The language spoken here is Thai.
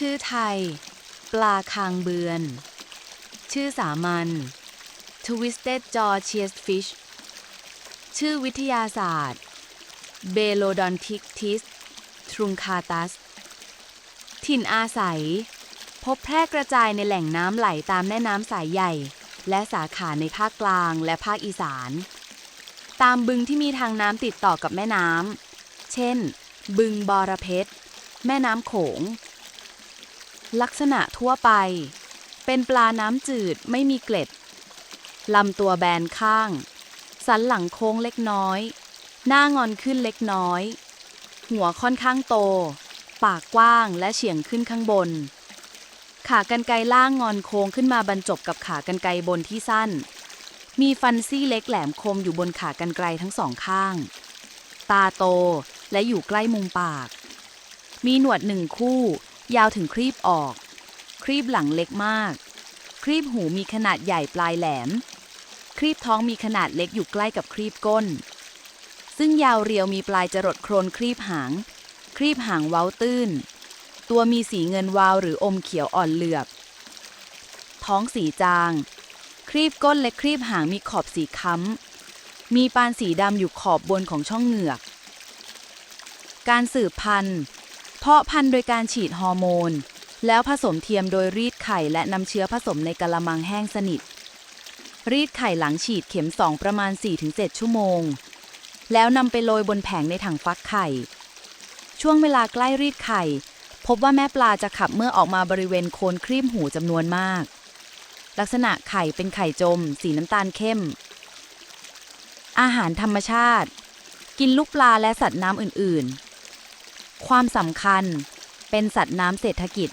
ชื่อไทย ปลาคางเบือน ชื่อสามัญ Twisted Jaw Cheesefish ชื่อวิทยาศาสตร์ Belodontictis truncatus ถิ่นอาศัย พบแพร่กระจายในแหล่งน้ำไหลตามแม่น้ำสายใหญ่ และสาขาในภาคกลางและภาคอีสาน ตามบึงที่มีทางน้ำติดต่อกับแม่น้ำ เช่น บึงบอระเพ็ดแม่น้ำโขง ลักษณะทั่วไป เป็นปลาน้ำจืดไม่มีเกล็ด ลำตัวแบนข้าง สันหลังโค้งเล็กน้อย หน้างอนขึ้นเล็กน้อย หัวค่อนข้างโต ปากกว้างและเฉียงขึ้นข้างบน ขากรรไกรล่างงอนโค้งขึ้นมาบรรจบกับขากรรไกรบนที่สั้น มีฟันซี่เล็กแหลมคมอยู่บนขากรรไกรทั้งสองข้าง ตาโตและอยู่ใกล้มุมปาก มีหนวดหนึ่งคู่ ยาวถึงครีบออก ครีบหลังเล็กมาก ครีบหูมีขนาดใหญ่ปลายแหลม ครีบท้องมีขนาดเล็กอยู่ใกล้กับครีบก้น ซึ่งยาวเรียวมีปลายจรดโครนครีบหาง ครีบหางเว้าตื้น ตัวมีสีเงินวาวหรืออมเขียวอ่อนเหลือบ ท้องสีจาง ครีบก้นและครีบหางมีขอบสีค้ำ มีปานสีดำอยู่ขอบบนของช่องเหงือก การสืบพันธุ์ เพาะพันธุ์โดยการฉีดฮอร์โมน แล้วผสมเทียมโดยรีดไข่และนำเชื้อผสมในกะละมังแห้งสนิท รีดไข่หลังฉีดเข็ม 2 ประมาณ 4-7 ชั่วโมง แล้วนำไปโรยบนแผงในถังฟักไข่ ช่วงเวลาใกล้รีดไข่ พบว่าแม่ปลาจะขับเมื่อออกมาบริเวณโคนครีบหูจำนวนมาก ลักษณะไข่เป็นไข่จม สีน้ำตาลเข้ม อาหารธรรมชาติ กินลูกปลาและสัตว์น้ำอื่น ๆ ความสำคัญ เป็นสัตว์น้ำเศรษฐกิจ